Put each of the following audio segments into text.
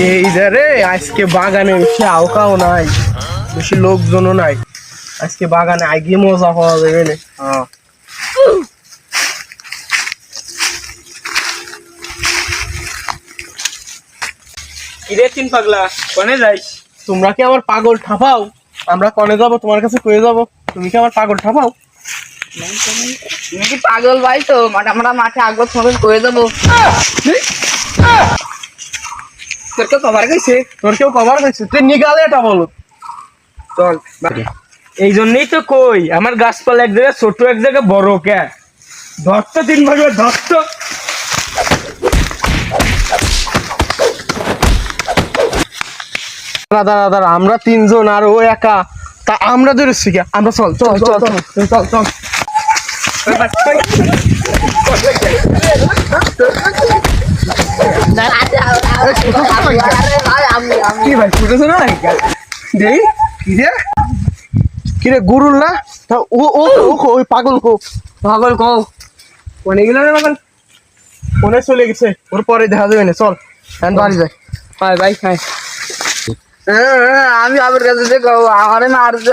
এই রে আজকে বাগানে বেশি আওকাও নাই বেশি লোকজনও নাই। আজকে বাগানে আগে মজা পাওয়া যাবে না। হ্যাঁ কিরে তিন পাগলা কনে যাইস? তোমরা কি আমার পাগল ঠাপাও? আমরা কনে যাব তোমার কাছে কয়ে যাব। তুমি কি আমার পাগল ঠাপাও? তুমি কি পাগল ভাই তো? মাঠে আমরা মাঠে আগত সঙ্গে করে দেবো তোর তো কভার গেছে তোর কেউ কভার করছে? তুই নিগালে এটা বলো। চল এই জন্যই তো কই আমার গাছপালা এক জায়গায় ছোট এক জায়গায় বড় কে? ধরতো তিন ভাগে ধরতো। দাদা দাদা আমরা তিনজন আর ও একা। তা আমরা ধরে শিখা আমরা চল চল চল চল চল চল কি ফুটেছে না কি কি গুরুল না ও ও ওই পাগল কো পাগল কও কোনে গেল রে পাগল কোনে চলে গেছে ওর পরে দেখা যাবে না চল এখন বাড়ি যাই ভাই ভাই খাই আমি আবার কাছে দেখো আমারে মারতে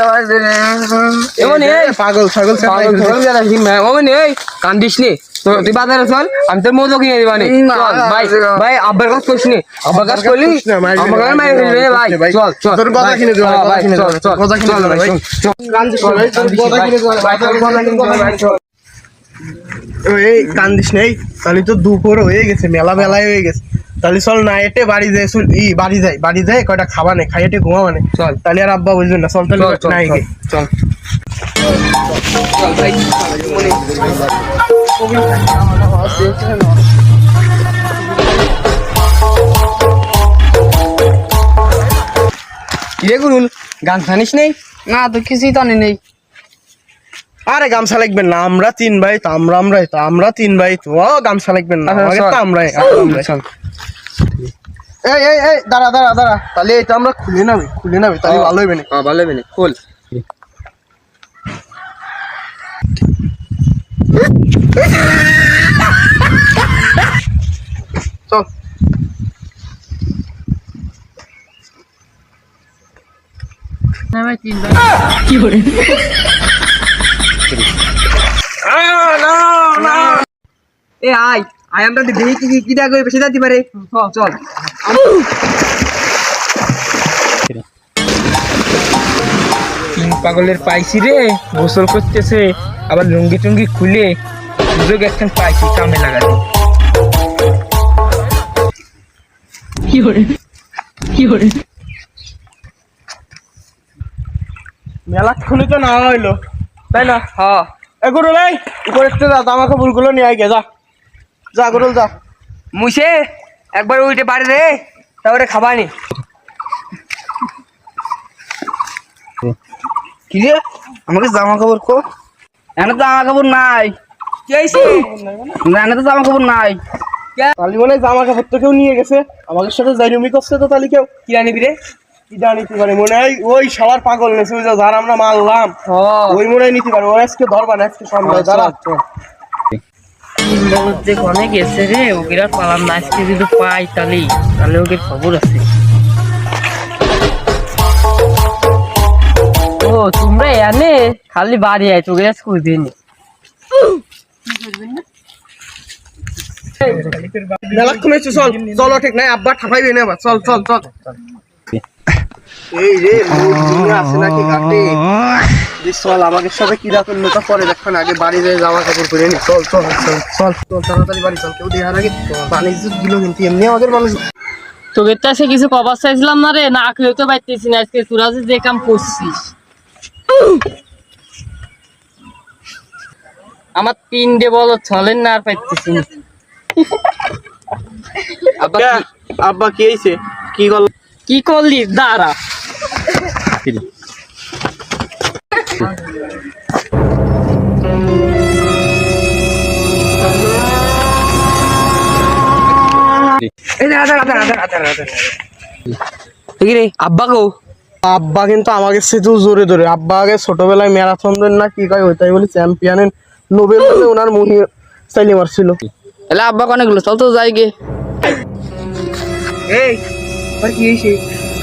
এমন এই পাগল ছাগল পাগল কি এই কান্দিস নি তো তুই বাজারে চল আমি তোর মজা কিনে দিবানি চল ভাই ভাই আব্বার কইস নি? আব্বার কাছে কইলি আমার কাছে মাই দিবি ভাই চল চল। তোর গদা কিনে দেবো, গদা ভাই, কিনে চল দেবো, চল গদা কিনে চল দেবো, ভাই ভাই। চল কান্দিস না, ভাই, তোর গদা কিনে দেবো, ভাই, তোর গদা কিনে দেবো, ভাই, চল। ও, এই কান্দিস নেই তাহলে তো দুপুর হয়ে গেছে মেলা মেলায় হয়ে গেছে। তাহলে চল না এটে বাড়ি যাই চল ই বাড়ি যাই বাড়ি যাই কয়টা খাবা নেই খাই এটে ঘুমা মানে চল। তাহলে আর আব্বা বুঝবেন না চল তাহলে চল চল নাই গে। চল ভাই ইয়ে করুন গান জানিস নেই? না তো কিছুই তো নেই। আরে গামছা লাগবেন না আমরা তিন ভাই তো আমরা আমরাই তো আমরা তিন ভাই তো ও গামছা লাগবেন না আমাকে তো আমরাই আমরাই। এই এই এই দাঁড়া দাঁড়া দাঁড়া তাহলে এটা আমরা খুলে নাবি খুলে নাবি তাহলে ভালো হবে না। ভালো হবে না খোল। চল। এ আয়। আয় আমরা দেখি কি কি দেখো বেশি দিতে পারে। চল চল। পাগলের পাইছি রে গোসল করতেছে আবার লুঙ্গি টুঙ্গি খুলে সুযোগ একখান পাইছি কামে লাগাতে মেলা খুলে তো না হইল। তাই না? হ্যাঁ এগুলো নাই উপরে একটু যা জামা কাপড়গুলো নিয়ে আয় গে যা। যা গরুল যা। মুছে একবার উঠে পারে রে তারপরে খাবানি। কি রে? আমাকে জামা কাপড় কো। এনে জামা কাপড় নাই। তো জামা কাপড় নাই। মানে জামা কাপড় তো কেউ নিয়ে গেছে। আমাদের সাথে জাইরুমি করছে তো তাহলে কেউ। কি আনিবি রে? কি জানিতে পারে মনে হয় ওই সবার পাগল নেছে ওই যারা আমরা মারলাম ওই মনে হয় নিতে পারে ও আজকে ধরবা না আজকে সন্ধ্যা যারা যে কনে গেছে রে ওকে আর পালাম না আজকে যদি পাই তাহলে তাহলে ওকে খবর আছে। ও তোমরা এনে খালি বাড়ি আয় তোকে আজ খুঁজে নি চল চলো ঠিক নাই আব্বা ঠাপাইবে না চল চল চল। এই রে আছে নাকি ঘাটে? চল আমাকে সাথে কি রাখুন নৌকা পরে দেখুন আগে বাড়ি যায় জামা কাপড় পরে নি। চল চল চল চল চল তাড়াতাড়ি বাড়ি চল কেউ দেখার আগে বাণিজ্য দিল কিন্তু এমনি আমাদের মানুষ। তোকে তো সে কিছু কবার চাইছিলাম না রে না খেয়েও তো পাইতেছি না আজকে তোরা যে কাম করছিস। আমার তিন ডে বলো চলেন না আর পাইতেছি আব্বা আব্বা কি হয়েছে কি গল কি করলি? দাঁড়া। আব্বা গো। আব্বা কিন্তু আমাকে সেতু জোরে ধরে। আব্বা আগে ছোটবেলায় ম্যারাথন দেন না কি কয় ওইটাই বলি চ্যাম্পিয়নের নোবেল বলে ওনার মুহি চাইলে মারছিল। এলা আব্বা কনে গেলো? চল তো যাই গে। এই আব্বার কি হয়েছে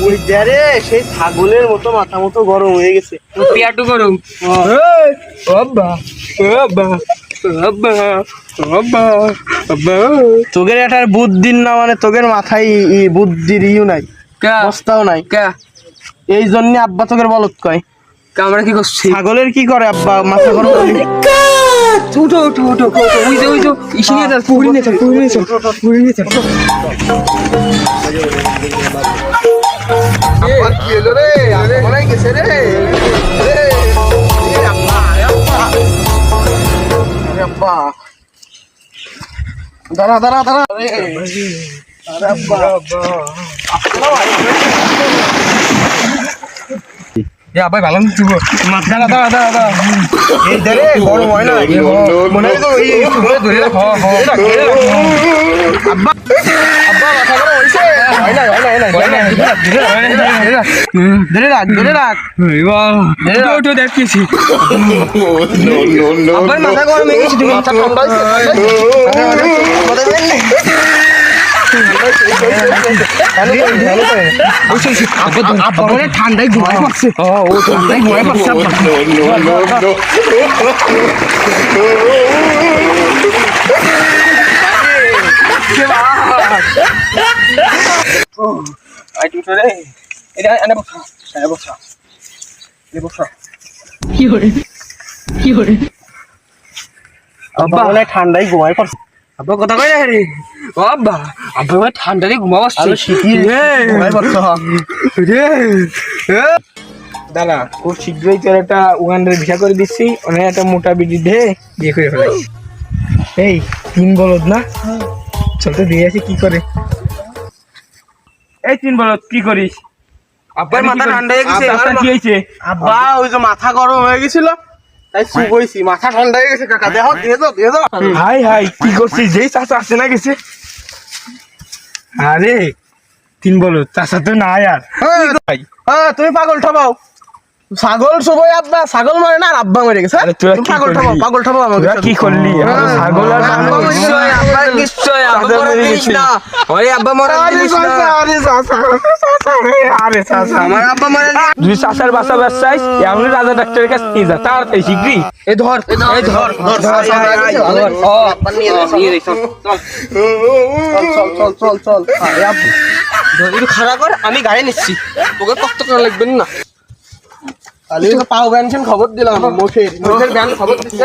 ওই যারে সেই ছাগলের মতো মাথা মতো গরম হয়ে গেছে। পেয়াটু করুম এই, আব্বা আব্বা আব্বা আব্বা আব্বা তোদের একটা বুদ্ধির না মানে তোদের মাথায় বুদ্ধির ইউ নাই কে? বস্তাও নাই। কে? এই জন্য আব্বা তোদের বলত কয়। কে আমরা কি করছি? ছাগলের কি করে আব্বা? মাথা গরম? উঠো উঠো উঠো উঠো ওই যে ওই যে ইসি নিয়ে চল পুরি নিয়ে চল পুরি নিয়ে চল পুরি নিয়ে চল আব্বা কি হলো রে আরে মনে গেছে রে রে, এ আব্বা এ আব্বা আরে আব্বা দাঁড়া দাঁড়া দাঁড়া রে আরে আব্বা এ আব্বা ভালো দিব। দাঁড়া দাঁড়া দাঁড়া দাঁড়া। এই ধরে গরম হয় না মনে হয় তো এই ধরে ধরে ধরে রাখ। আব্বা আব্বা মাথা গরম হইছে। হয় না হয় না হয় না ধরে রাখ, ধরে রাখ, ধরে রাখ, ধরে রাখ, উঠো দেখতেছি। আব্বার মাথা গরম হয়ে গেছে তুমি মাথা ঠান্ডা হয়েছে মাথা গরম নেই। আব্বা মনে ঠান্ডায় ঘুমায় পড়ছে ও ঠান্ডায় ঘুমায় হয় ঠান্ডায় ঘুমায় পড়ছে। আব্বা কথা কই না রে আব্বা। আব্বা ভাই ঠান্ডা দিয়ে হ্যাঁ। দাদা খুব শীঘ্রই তোর একটা উগান্ডার ভিসা করে দিচ্ছি। অনেক একটা মোটা বিডি দে বিয়ে করে ফেলাই এই তিন বলদ না? চলতে দিয়ে আসি কি করে? এই তিন বলদ কি করিস? আব্বার মাথা ঠান্ডা হয়ে গেছে কি হয়েছে? আব্বা ওই যে মাথা গরম হয়ে গেছিল। মাথা ঠান্ডা হয়ে গেছে কাকা। দেখো দিয়ে দাও দিয়ে দাও হাই হাই কি করছিস? যেই চাষা আসছে না গেছে। আরে তিন বলো চাষা তো না আর। ভাই? হ্যাঁ তুমি পাগল ঠাবাও। ছাগল সবাই আব্বা ছাগল মারে না আব্বা মেরে গেছে পাগল? ঠাবাও পাগল ঠাবাও আমাকে কি করলি? ছাগল আর আব্বা নিশ্চয়, আব্বা নিশ্চয় আব্বা চাচা মরা। না। ওই আব্বা মরা না। আরে চাচা, চাচা, আরে, আরে চাচা। আমার আব্বা মরা জিনিস- চাচার বাসা ব্যবসায় এমন রাজা ডাক্তারের কাছে নিয়ে যা তাড়াতাড়ি শীঘ্রই এই ধর এই ধর ধর ধর চাচা আয়, আয়, আয়, আয়, ধর। ও, নিয়ে দে, চল, চল। চল চল চল চল চল আয়, আব্বা। ধর, একটু খাড়া কর আমি গায়ে নিচ্ছি তোকে কষ্ট করা লাগবে না তো পাও খবর দিলাম মুখের মুখের ব্যান খবর দিচ্ছে